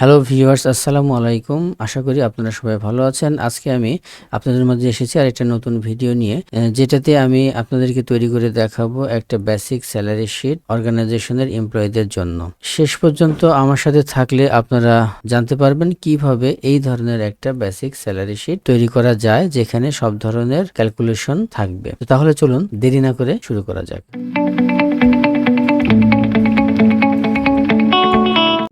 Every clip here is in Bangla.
হ্যালো ভিউয়ার্স, আসসালামু আলাইকুম। আশা করি আপনারা সবাই ভালো আছেন। আজকে আমি আপনাদের মধ্যে এসেছি আর একটা নতুন ভিডিও নিয়ে যেটাতে আমি আপনাদেরকে তৈরি করে দেখাবো একটা বেসিক স্যালারি শিট অর্গানাইজেশনের এমপ্লয়ীদের জন্য। শেষ পর্যন্ত আমার সাথে থাকলে আপনারা জানতে পারবেন কীভাবে এই ধরনের একটা বেসিক স্যালারি শিট তৈরি করা যায়, যেখানে সব ধরনের ক্যালকুলেশন থাকবে। তাহলে চলুন দেরি না করে শুরু করা যাক।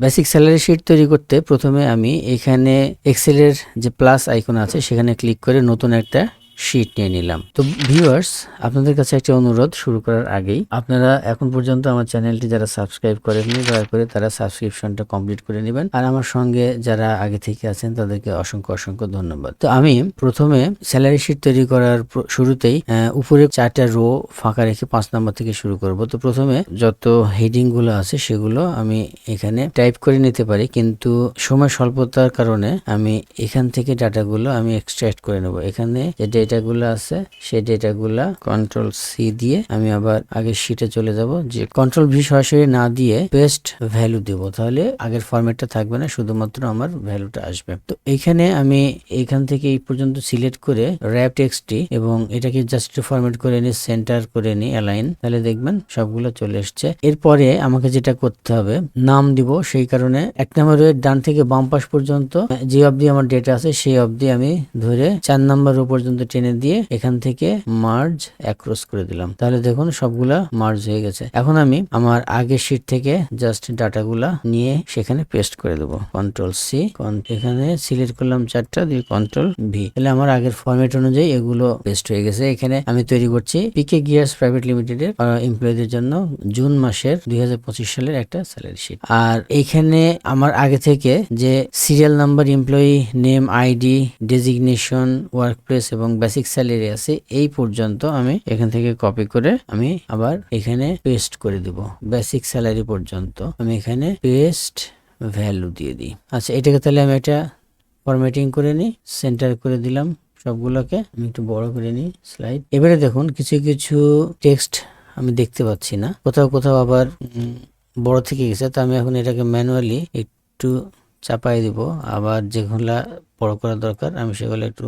বেসিক স্যালারি শিট তৈরি করতে প্রথমে আমি এখানে এক্সেলের যে প্লাস আইকন আছে, সেখানে ক্লিক করে নতুন একটা শিট নিয়ে নিলাম। তো ভিউয়ার্স আপনাদের কাছে একটা অনুরোধ শুরু করার আগেই। আপনারা এখন পর্যন্ত আমার চ্যানেলটি যারা সাবস্ক্রাইব করেননি, দয়া করে তারা সাবস্ক্রিপশনটা কমপ্লিট করে নেবেন। আর আমার সঙ্গে যারা আগে থেকে আছেন, তাদেরকে অসংখ্য অসংখ্য ধন্যবাদ। তো আমি প্রথমে স্যালারি শিট তৈরি করার শুরুতেই উপরে চারটা রো ফাঁকা রেখে পাঁচ নম্বর থেকে শুরু করব। তো প্রথমে যত হেডিংগুলো আছে, সেগুলো আমি এখানে টাইপ করে নিতে পারি। কিন্তু সময় স্বল্পতার কারণে আমি এখান থেকে ডাটাগুলো আমি এক্সট্রাক্ট করে নেব। এখানে যে ডেটাগুলো আছে, সেই ডেটাগুলো কন্ট্রোল সি দিয়ে আমি আবার আগের শিটে চলে যাব, যে কন্ট্রোল ভি সরাসরি না দিয়ে পেস্ট ভ্যালু দেব। তাহলে আগের ফরম্যাটটা থাকবে না, শুধুমাত্র আমার ভ্যালুটা আসবে। তো এখানে আমি এখান থেকে এই পর্যন্ত সিলেক্ট করে র্যাপ টেক্সটি এবং এটাকে জাস্ট ফরম্যাট করে নিই সেন্টার করে নিই অ্যালাইন তাহলে দেখবেন সবগুলো চলে এসছে। এরপরে আমাকে যেটা করতে হবে, নাম দিব, সেই কারণে এক নম্বরের ডান থেকে বাম পাশ পর্যন্ত যে অবধি আমার ডেটা আছে, সেই অবধি আমি ধরে চার নাম্বার পর্যন্ত টেনে দিয়ে এখান থেকে মার্জ অ্যাক্রস করে দিলাম। তাহলে দেখুন সবগুলা মার্জ হয়ে গেছে। এখন আমি আমার আগের শিট থেকে জাস্ট ডাটাগুলা নিয়ে সেখানে পেস্ট করে দেবো। কন্ট্রোল সি এখানে সিলেক্ট করলাম চারটা, দিয়ে কন্ট্রোল ভি। তাহলে আমার আগের ফরম্যাট অনুযায়ী এগুলো পেস্ট হয়ে গেছে। এখানে আমি তৈরি করছি পিকে গিয়ার্স প্রাইভেট লিমিটেডের এমপ্লয়ীদের জন্য জুন মাসের দুই হাজার পঁচিশ সালের একটা স্যালারি শিট আর এখানে আমার আগে থেকে যে serial number employee name ID designation work place এবং বেসিক স্যালারি আছে, এই পর্যন্ত আমি এখান থেকে কপি করে আমি আবার এখানে পেস্ট করে দিব। বেসিক স্যালারি পর্যন্ত আমি এখানে পেস্ট ভ্যালু দিয়ে দিই। আচ্ছা এটাকে তাহলে আমি এটা ফরম্যাটিং করে নিই সেন্টার করে দিলাম সবগুলোকে, আমি একটু বড় করে নিই স্লাইড এবারে দেখুন, কিছু কিছু টেক্সট আমি দেখতে পাচ্ছি না। কোথাও কোথাও আবার বড় থেকে গেছে, তো আমি এখন এটাকে ম্যানুয়ালি একটু চাপাই দিব। আবার যেগুলা বড় করা দরকার, আমি সেগুলো একটু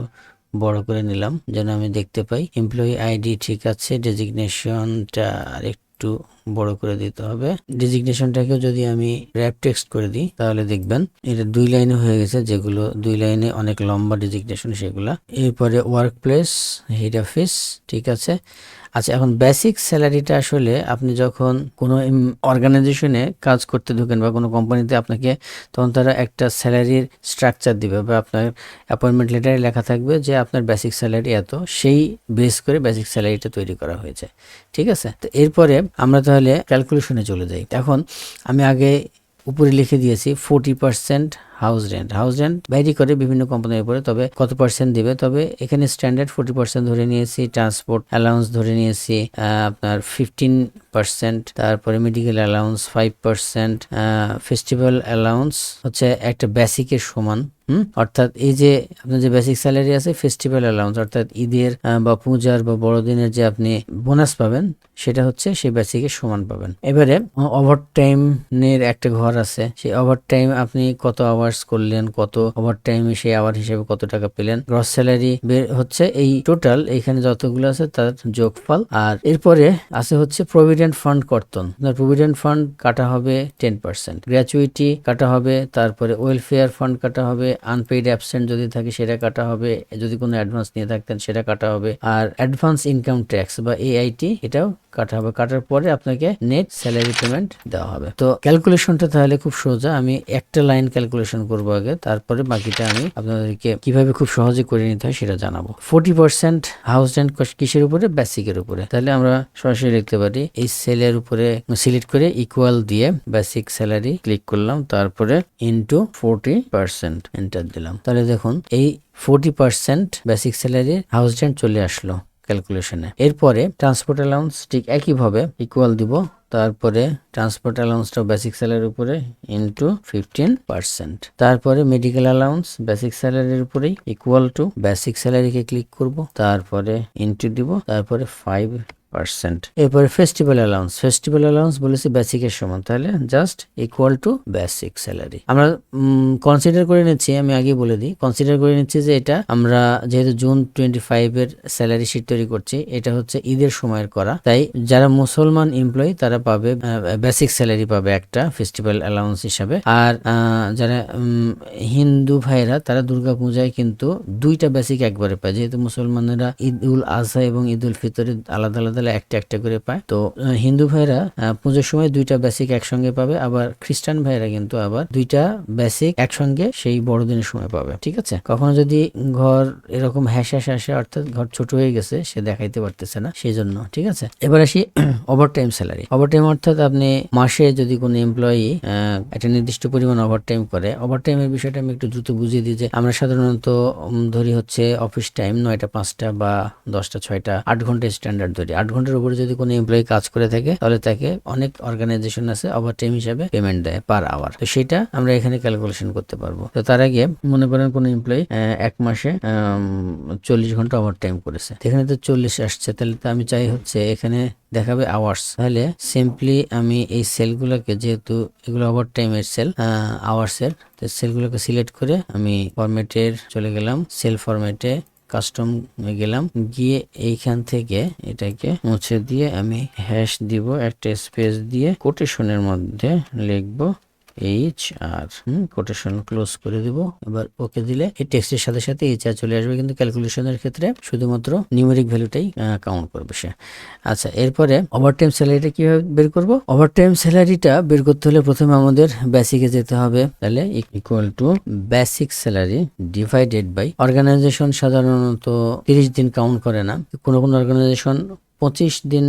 বড় করে নিলাম যেন আমি দেখতে পাই। এমপ্লয়ি আইডি ঠিক আছে ডেজিগনেশনটা একটু বড় করে দিতে হবে। ডেজিগনেশনটাকেও যদি আমি র্যাপ টেক্সট করে দিই, তাহলে দেখবেন এটা দুই লাইনে হয়ে গেছে, যেগুলো দুই লাইনে অনেক লম্বা ডেজিগনেশন সেগুলা। এরপরে ওয়ার্ক প্লেস হেড অফিস ঠিক আছে। আচ্ছা এখন বেসিক স্যালারিটা আসলে আপনি যখন কোনো অর্গানাইজেশনে কাজ করতে ঢোকেন বা কোনো কোম্পানিতে আপনাকে, তখন তারা একটা স্যালারির স্ট্রাকচার দিবে বা আপনার অ্যাপয়েন্টমেন্ট লেটারে লেখা থাকবে যে আপনার বেসিক স্যালারি এত, সেই বেস করে বেসিক স্যালারিটা তৈরি করা হয়েছে। ঠিক আছে? তো এরপরে আমরা তাহলে ক্যালকুলেশনে চলে যাই। এখন আমি আগে উপরে লিখে দিয়েছি forty percent house rent. House rent vary করে বিভিন্ন কোম্পানির উপরে, তবে কত পার্সেন্ট দিবে? তবে এখানে স্ট্যান্ডার্ড ফোর্টি পার্সেন্ট ধরে নিয়েছি ট্রান্সপোর্ট অ্যালাউন্স ধরে নিয়েছি আপনার ফিফটিন পার্সেন্ট তারপরে medical allowance five percent festival allowance হচ্ছে একটা বেসিকের সমান, হুম? অর্থাৎ এই যে আপনার যে বেসিক স্যালারি আছে ফেস্টিভ্যাল অ্যালাউন্স অর্থাৎ ঈদের বা পূজার বা বড়দিনের যে আপনি বোনাস পাবেন, সেটা হচ্ছে সেই বেসিকের সমান পাবেন। এবারে ওভার টাইমের একটা ঘর আছে, সেই ওভার টাইম আপনি কত আওয়ার্স করলেন, কত ওভার টাইমে সেই আওয়ার হিসেবে কত টাকা পেলেন। গ্রস স্যালারি বের হচ্ছে এই টোটাল এখানে যতগুলো আছে তার যোগফল। আর এরপরে আছে হচ্ছে প্রভিডেন্ট ফান্ড কর্তন। প্রভিডেন্ট ফান্ড কাটা হবে টেন পার্সেন্ট গ্র্যাচুইটি কাটা হবে, তারপরে ওয়েলফেয়ার ফান্ড কাটা হবে আনপেইড অ্যাবসেন্ট যদি থাকে সেটা কাটা হবে, যদি কোনো অ্যাডভান্স নিয়ে থাকতেন সেটা কাটা হবে। আর অ্যাডভান্স ইনকাম ট্যাক্স বা এআইটি এটাও কাটা হবে। কাটার পরে আপনাকে নেট স্যালারি পেমেন্ট দেওয়া হবে। তো ক্যালকুলেশনটা তাহলে খুব সোজা, আমি একটা লাইন ক্যালকুলেশন করব আগে, তারপরে বাকিটা আমি আপনাদেরকে কীভাবে খুব সহজে করে নিতে হয় সেটা জানাব। ফোর্টি পার্সেন্ট হাউস রেন্ট কিসের উপরে? বেসিকের উপরে। তাহলে আমরা সরাসরি লিখতে পারি, এই সেলের উপরে সিলেক্ট করে ইকুয়াল দিয়ে বেসিক স্যালারি ক্লিক করলাম, তারপরে ইনটু ফোর্টি পার্সেন্ট এন্টার দিলাম। তাহলে দেখুন, এই forty percent basic salary house rent চলে আসলো ক্যালকুলেশনে এরপরে ট্রান্সপোর্ট অ্যালাউন্স ঠিক একইভাবে ইকুয়াল দিব তারপরে ট্রান্সপোর্ট অ্যালাউন্সটা বেসিক স্যালারির উপরে ইনটু ফিফটিন পার্সেন্ট তারপরে মেডিকেল অ্যালাউন্স বেসিক স্যালারির উপরেই ইকুয়াল টু বেসিক স্যালারিকে ক্লিক করব, তারপরে ইনটু দিব, তারপরে ফাইভ পার্সেন্ট। এরপরে ফেস্টিভ্যাল অ্যালাউন্স ফেস্টিভ্যাল অ্যালাউন্স বলেছি বেসিকের সমান, তাহলে just equal to basic salary আমরা কনসিডার করে নিচ্ছি, আমি আগে বলে দিই কনসিডার করে নিচ্ছি যে এটা আমরা যেহেতু জুন টোয়েন্টি ফাইভ এর স্যালারি শিট তৈরি করছি, এটা হচ্ছে ঈদের সময়ের করা। তাই যারা মুসলমান এমপ্লয়ি তারা পাবে বেসিক স্যালারি পাবে একটা ফেস্টিভ্যাল অ্যালাউন্স হিসাবে। আর যারা হিন্দু ভাইরা, তারা দুর্গা পূজায় কিন্তু দুইটা বেসিক একবারে পায়। যেহেতু মুসলমানেরা ঈদ উল আজহা এবং ঈদ উল ফিতরের আলাদা আলাদা একটা একটা করে পায়। তো হিন্দু ভাইরা পুজোর সময় দুইটা বেসিক একসঙ্গে পাবে, আবার খ্রিস্টান ভাইরা কিন্তু আবার দুইটা বেসিক একসঙ্গে সেই বড়দিনের সময় পাবে, ঠিক আছে? কখনো যদি ঘর এরকম হ্যাস হ্যাস অর্থাৎ ঘর ছোট হয়ে গেছে, সে দেখাইতে পারতেছে না সেই জন্য ঠিক আছে? এবার আসি overtime salary overtime অর্থাৎ আপনি মাসে যদি কোনো এমপ্লয়ি একটা নির্দিষ্ট পরিমাণ ওভার টাইম করে ওভার টাইমের বিষয়টা আমি একটু দ্রুত বুঝিয়ে দিই যে, আমরা সাধারণত ধরি হচ্ছে অফিস টাইম নয়টা পাঁচটা বা দশটা ছয়টা, আট ঘণ্টা স্ট্যান্ডার্ড ধরি। আট ঘণ্টার উপরে যদি কোনো এমপ্লয়ি কাজ করে থাকে, তাহলে তাকে অনেক অর্গানাইজেশন আছে ওভার টাইম হিসাবে পেমেন্ট দেয় পার আওয়ার তো সেটা আমরা এখানে ক্যালকুলেশন করতে পারব। তো তার আগে মনে করেন কোনো এমপ্লয়ি এক মাসে চল্লিশ ঘণ্টা ওভার টাইম করেছে। এখানে তো চল্লিশ আসছে, তাহলে তো আমি চাই হচ্ছে এখানে দেখাবে আওয়ার্স তাহলে সিম্পলি আমি এই সেলগুলোকে যেহেতু এগুলো ওভার টাইমের সেল আওয়ার্সের তো সেলগুলোকে সিলেক্ট করে আমি ফরম্যাটের চলে গেলাম সেল ফরম্যাটে কাস্টম গেলাম। গিয়ে এইখান থেকে এটাকে মুছে দিয়ে আমি হ্যাশ দিব, একটা স্পেস দিয়ে কোটেশনের মধ্যে লিখব। এইচ আর কোটেশন ক্লোজ করে দিব। এবার ওকে দিলে এই টেক্সটের সাথে সাথে এইচ আর চলে আসবে, কিন্তু ক্যালকুলেশনের ক্ষেত্রে শুধুমাত্র নিউমেরিক ভ্যালুটাই কাউন্ট করবে সে। আচ্ছা এরপরে ওভারটাইম স্যালারিটা কীভাবে বের করব? ওভারটাইম স্যালারিটা বের করতে হলে প্রথমে আমাদের বেসিকে যেতে হবে। তাহলে equal to basic salary divided by organisation সাধারণত তিরিশ দিন কাউন্ট করে না। কোনো কোনো অর্গানাইজেশন পঁচিশ দিন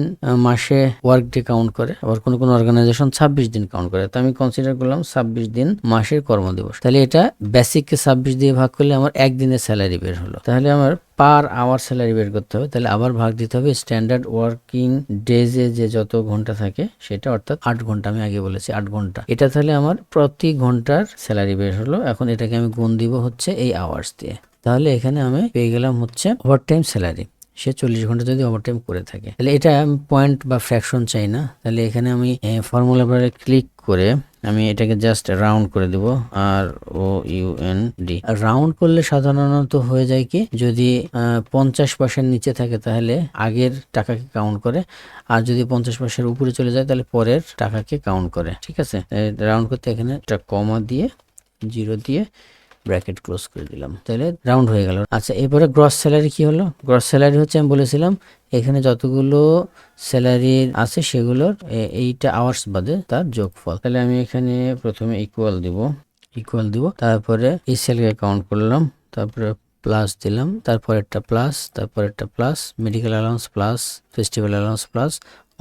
মাসে ওয়ার্ক ডে কাউন্ট করে, আবার কোনো কোনো অর্গানাইজেশন ছাব্বিশ দিন কাউন্ট করে। তো আমি কনসিডার করলাম ছাব্বিশ দিন মাসের কর্মদিবস। তাহলে এটা বেসিককে ছাব্বিশ দিয়ে ভাগ করলে আমার একদিনের স্যালারি বের হলো। তাহলে আমার পার আওয়ার স্যালারি বের করতে হবে। তাহলে আবার ভাগ দিতে হবে। স্ট্যান্ডার্ড ওয়ার্কিং ডেজে যে যত ঘণ্টা থাকে, সেটা অর্থাৎ আট ঘণ্টা, আমি আগে বলেছি আট ঘণ্টা। এটা তাহলে আমার প্রতি ঘণ্টার স্যালারি বের হলো। এখন এটাকে আমি গুণ দিব হচ্ছে এই আওয়ার্স দিয়ে। তাহলে এখানে আমি পেয়ে গেলাম হচ্ছে ওভার টাইম স্যালারি সে চল্লিশ ঘণ্টা যদি ওভারটাইম করে থাকে। তাহলে এটা পয়েন্ট বা ফ্র্যাকশন চাই না। তাহলে এখানে আমি ফর্মুলা বারে ক্লিক করে আমি এটাকে জাস্ট রাউন্ড করে দেব R O U N D round করলে সাধারণত হয়ে যায় কি, যদি পঞ্চাশ পার্সেন্ট নিচে থাকে তাহলে আগের টাকাকে কাউন্ট করে, আর যদি পঞ্চাশ পার্সেন্ট উপরে চলে যায় তাহলে পরের টাকাকে কাউন্ট করে। ঠিক আছে? রাউন্ড করতে এখানে একটা কমা দিয়ে জিরো দিয়ে ব্র্যাকেট ক্লোজ করে দিলাম। তাহলে রাউন্ড হয়ে গেল। আচ্ছা এরপরে গ্রস স্যালারি কি হলো? গ্রস স্যালারি হচ্ছে আমি বলেছিলাম, এখানে যতগুলো স্যালারি আছে সেগুলোর এইটা আওয়ার্স বাদে তার যোগফল। তাহলে আমি এখানে প্রথমে ইকুয়াল দিব ইকুয়াল দিব, তারপরে এই সেলকে কাউন্ট করলাম, তারপরে প্লাস দিলাম তারপর একটা প্লাস তারপর একটা plus medical allowance plus festival allowance plus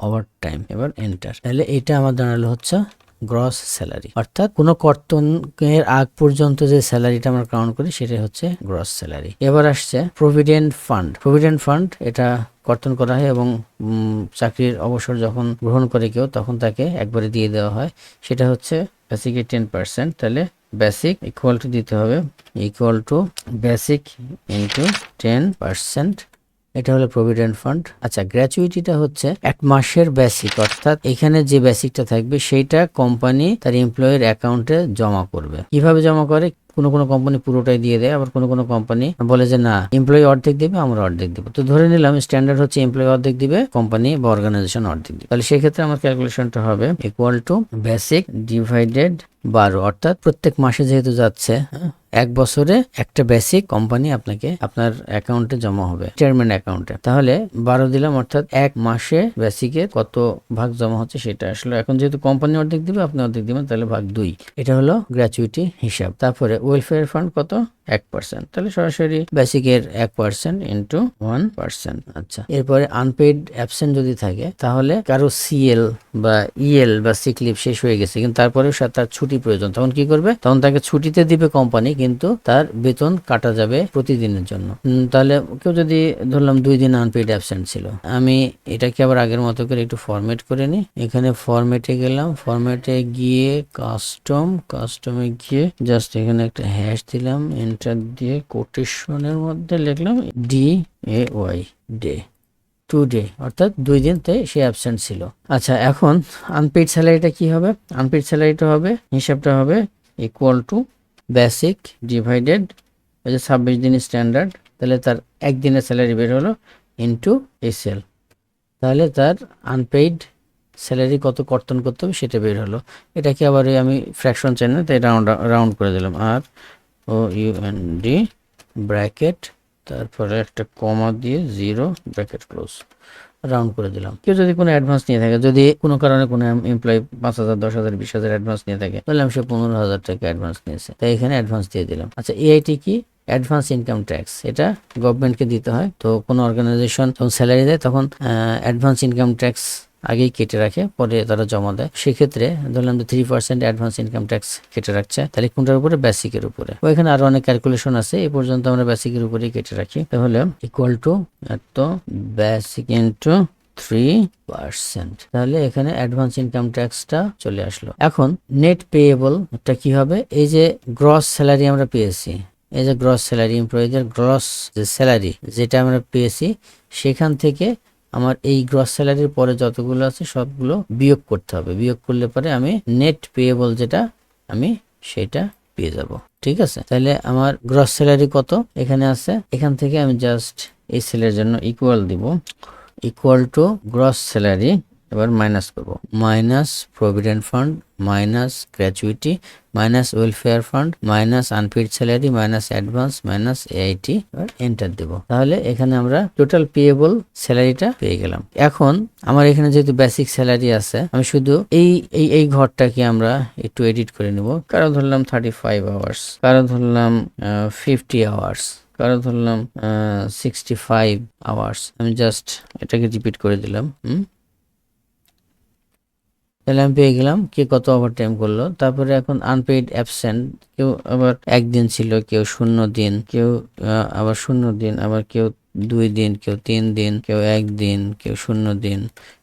overtime এবার এন্টার তাহলে এটা আমার দাঁড়াল হচ্ছে গ্রস স্যালারি অর্থাৎ কোনো কর্তনের আগ পর্যন্ত যে স্যালারিটা আমরা কাউন্ট করি সেটা হচ্ছে গ্রস স্যালারি এবার আসছে প্রভিডেন্ট ফান্ড প্রভিডেন্ট ফান্ড এটা কর্তন করা হয় এবং চাকরির অবসর যখন গ্রহণ করে কেউ, তখন তাকে একবারে দিয়ে দেওয়া হয়। সেটা হচ্ছে বেসিকে টেন পার্সেন্ট তাহলে বেসিক ইকুয়াল টু দিতে হবে। Equal to basic into ten percent এটা হলো প্রভিডেন্ট ফান্ড আচ্ছা গ্র্যাচুইটিটা হচ্ছে এক মাসের বেসিক অর্থাৎ এখানে যে বেসিকটা থাকবে, সেইটা কোম্পানি তার এমপ্লয়ের অ্যাকাউন্টে জমা করবে। কীভাবে জমা করে? কোনো কোনো কোম্পানি পুরোটাই দিয়ে দেয়, আবার কোনো কোনো কোম্পানি বলে যে, না এমপ্লয়ি অর্ধেক দিবে, আমরা অর্ধেক দেবো। তো ধরে নিলাম স্ট্যান্ডার্ড হচ্ছে এমপ্লয়ি অর্ধেক দিবে কোম্পানি বা অর্গানাইজেশন অর্ধেক দিবে। তাহলে সেক্ষেত্রে আমার ক্যালকুলেশনটা হবে ইকুয়াল টু বেসিক ডিভাইডেড বারো। অর্থাৎ প্রত্যেক মাসে যেহেতু যাচ্ছে হ্যাঁ, এক বছরে একটা বেসিক কোম্পানি আপনাকে আপনার অ্যাকাউন্টে জমা হবে চেয়ারম্যান অ্যাকাউন্টে তাহলে বারো দিলাম অর্থাৎ এক মাসে বেসিকে কত ভাগ জমা হচ্ছে সেটা আসলে। এখন যেহেতু কোম্পানি অর্ধেক দিবে আপনি অর্ধেক দিবেন তাহলে ভাগ দুই। এটা হলো গ্র্যাচুইটি হিসাব। তারপরে ওয়েলফেয়ার ফান্ড কত? এক পার্সেন্ট তাহলে সরাসরি বেসিকের এক পার্সেন্ট ইন্টু ওয়ান পার্সেন্ট আচ্ছা এরপরে আনপেড অ্যাবসেন্ট যদি থাকে, তাহলে কারও সিএল বা ইএল বা সিক লিভ শেষ হয়ে গেছে, কিন্তু তারপরেও তার ছুটি প্রয়োজন। তখন কি করবে? তখন তাকে ছুটিতে দিবে কোম্পানি কিন্তু তার বেতন কাটা যাবে প্রতিদিনের জন্য। তাহলে কেউ যদি, ধরলাম দুই দিন আনপেড অ্যাবসেন্ট ছিল, আমি এটাকে আবার আগের মতো করে একটু ফরম্যাট করে নিই। এখানে ফরম্যাটে গেলাম ফরম্যাটে গিয়ে কাস্টম কাস্টমে গিয়ে জাস্ট এখানে একটা হ্যাশ দিলাম এন্টার দিয়ে কোটেশনের মধ্যে লিখলাম D A Y day to day অর্থাৎ দুই দিন তাই সে অ্যাবসেন্ট ছিল। আচ্ছা এখন আনপেইড স্যালারিটা কি হবে? আনপেইড স্যালারিটা হবে, হিসাবটা হবে ইকুয়াল টু বেসিক ডিভাইডেড ওই যে ছাব্বিশ দিন স্ট্যান্ডার্ড তাহলে তার একদিনের স্যালারি বের হলো ইন্টু এসএল তাহলে তার আনপেইড স্যালারি কত কর্তন করতে হবে সেটা বের হলো। এটাকে আবার আমি ফ্র্যাকশন চাই না তাই রাউন্ড রাউন্ড করে দিলাম। R O U N D bracket তারপরে একটা কমা দিয়ে জিরো ব্র্যাকেট ক্লোজ রাউন্ড করে দিলাম। কেউ যদি কোনো অ্যাডভান্স নিয়ে থাকে, যদি কোনো কারণে কোনো এমপ্লয়ি পাঁচ হাজার, দশ হাজার, বিশ হাজার অ্যাডভান্স নিয়ে থাকে, তাহলে আমি সে পনেরো হাজার টাকা অ্যাডভান্স নিয়েছে। তাই এখানে অ্যাডভান্স দিয়ে দিলাম। আচ্ছা এআইটি কি? অ্যাডভান্স ইনকাম ট্যাক্স এটা গভর্নমেন্টকে দিতে হয়। তো কোনো অর্গানাইজেশন যখন স্যালারি দেয়, তখন অ্যাডভান্স ইনকাম ট্যাক্স আগেই কেটে রাখে, পরে তারা জমা দেয়। সেক্ষেত্রে ধরলাম যে three percent advance income tax কেটে রাখছে, তাহলে কোনটার উপরে? বেসিকের উপরে। ওইখানে আরও অনেক ক্যালকুলেশন আছে এই পর্যন্ত আমরা বেসিকের উপরেই কেটে রাখি। তাহলে ইকুয়াল টু এত বেসিক ইন্টু থ্রি পার্সেন্ট তাহলে এখানে অ্যাডভান্স ইনকাম ট্যাক্সটা চলে আসলো। এখন নেট পেয়েবল টা কি হবে? এই যে গ্রস স্যালারি আমরা পেয়েছি, এই যে গ্রস স্যালারি এমপ্লয়ীদের গ্রস যে স্যালারি যেটা আমরা পেয়েছি, সেখান থেকে আমার এই গ্রস স্যালারির পরে যতগুলো আছে সবগুলো বিয়োগ করতে হবে। বিয়োগ করলে পরে আমি নেট পেয়েবল যেটা, আমি সেটা পেয়ে যাব। ঠিক আছে? তাহলে আমার গ্রস স্যালারি কত? এখানে আছে। এখান থেকে আমি জাস্ট এই সেলের জন্য ইকুয়াল দিব। ইকুয়াল টু গ্রস স্যালারি এবার মাইনাস করব minus provident fund minus gratuity minus welfare fund minus unpaid salary minus advance minus AIT এবার এন্টার দেব। তাহলে এখানে আমরা টোটাল পেয়েবল স্যালারিটা পেয়ে গেলাম। এখন আমার এখানে যেহেতু বেসিক স্যালারি আছে, আমি শুধু এই এই এই ঘরটাকে আমরা একটু এডিট করে নেব। কারও ধরলাম থার্টি ফাইভ আওয়ার্স কারও ধরলাম ফিফটি আওয়ার্স কারও ধরলাম সিক্সটি ফাইভ আওয়ার্স আমি জাস্ট এটাকে রিপিট করে দিলাম, হুম? তাহলে আমি পেয়ে গেলাম, কে কত ওভার টাইম করল। তারপরে এখন আনপেইড অ্যাবসেন্ট কেউ আবার একদিন ছিল, কেউ শূন্য দিন, কেউ আবার শূন্য দিন, আবার কেউ দুই দিন, কেউ তিন দিন, কেউ একদিন কেউ শূন্য দিন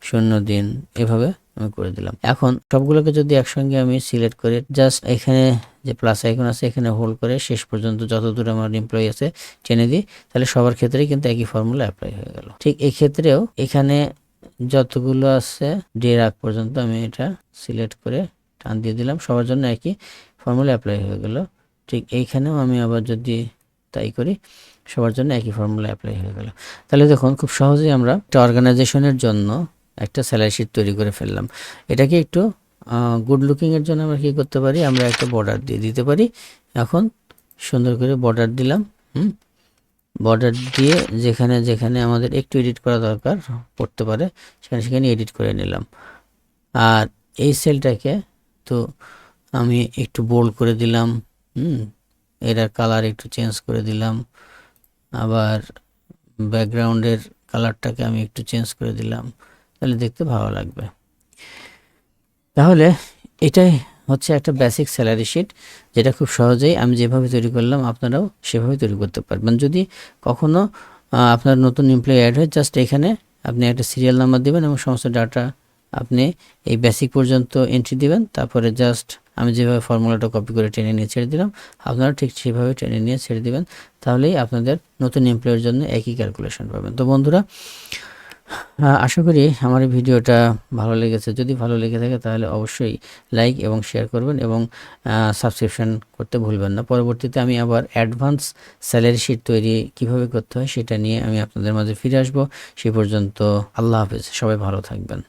শূন্য দিন, এভাবে আমি করে দিলাম। এখন সবগুলোকে যদি একসঙ্গে আমি সিলেক্ট করে জাস্ট এখানে যে প্লাস আইকন আছে, এখানে হোল্ড করে শেষ পর্যন্ত যত দূর আমার এমপ্লয়ি আছে, টেনে দিই, তাহলে সবার ক্ষেত্রেই কিন্তু একই ফর্মুলা অ্যাপ্লাই হয়ে গেল। ঠিক এই ক্ষেত্রেও এখানে যতগুলো আছে ডের আগ পর্যন্ত আমি এটা সিলেক্ট করে টান দিয়ে দিলাম। সবার জন্য একই ফর্মুলা অ্যাপ্লাই হয়ে গেল। ঠিক এইখানেও আমি আবার যদি তাই করি, সবার জন্য একই ফর্মুলা অ্যাপ্লাই হয়ে গেল। তাহলে দেখুন, খুব সহজেই আমরা একটা অর্গানাইজেশনের জন্য একটা স্যালারি শিট তৈরি করে ফেললাম। এটাকে একটু গুড লুকিংয়ের জন্য আমরা কী করতে পারি? আমরা একটা বর্ডার দিয়ে দিতে পারি। এখন সুন্দর করে বর্ডার দিলাম, হুম? বর্ডার দিয়ে যেখানে যেখানে আমাদের একটু এডিট করা দরকার, পড়তে পারে, সেখানে সেখানে এডিট করে নিলাম। আর এই সেলটাকে তো আমি একটু বোল্ড করে দিলাম, হুম এটার কালার একটু চেঞ্জ করে দিলাম। আবার ব্যাকগ্রাউন্ডের কালারটাকে আমি একটু চেঞ্জ করে দিলাম, তাহলে দেখতে ভালো লাগবে। তাহলে এটাই হচ্ছে একটা বেসিক স্যালারি শিট যেটা খুব সহজেই আমি যেভাবে তৈরি করলাম, আপনারাও সেভাবে তৈরি করতে পারবেন। যদি কখনো আপনার নতুন এমপ্লয়ি অ্যাড হয় জাস্ট এখানে আপনি একটা সিরিয়াল নাম্বার দেবেন এবং সমস্ত ডাটা আপনি এই বেসিক পর্যন্ত এন্ট্রি দিবেন। তারপরে জাস্ট আমি যেভাবে ফর্মুলাটা কপি করে টেনে নিয়ে ছেড়ে দিলাম আপনারা ঠিক সেভাবে টেনে নিয়ে ছেড়ে দিবেন। তাহলেই আপনাদের নতুন এমপ্লয়ের জন্য একই ক্যালকুলেশন পাবেন। তো বন্ধুরা আশা করি আমার এই ভিডিওটা ভালো লেগেছে। যদি ভালো লেগে থাকে তাহলে অবশ্যই লাইক এবং শেয়ার করবেন এবং সাবস্ক্রিপশন করতে ভুলবেন না। পরবর্তীতে আমি আবার অ্যাডভান্স স্যালারি শিট তৈরি কীভাবে করতে হয় সেটা নিয়ে আমি আপনাদের মাঝে ফিরে আসব। সে পর্যন্ত আল্লাহ হাফেজ। সবাই ভালো থাকবেন।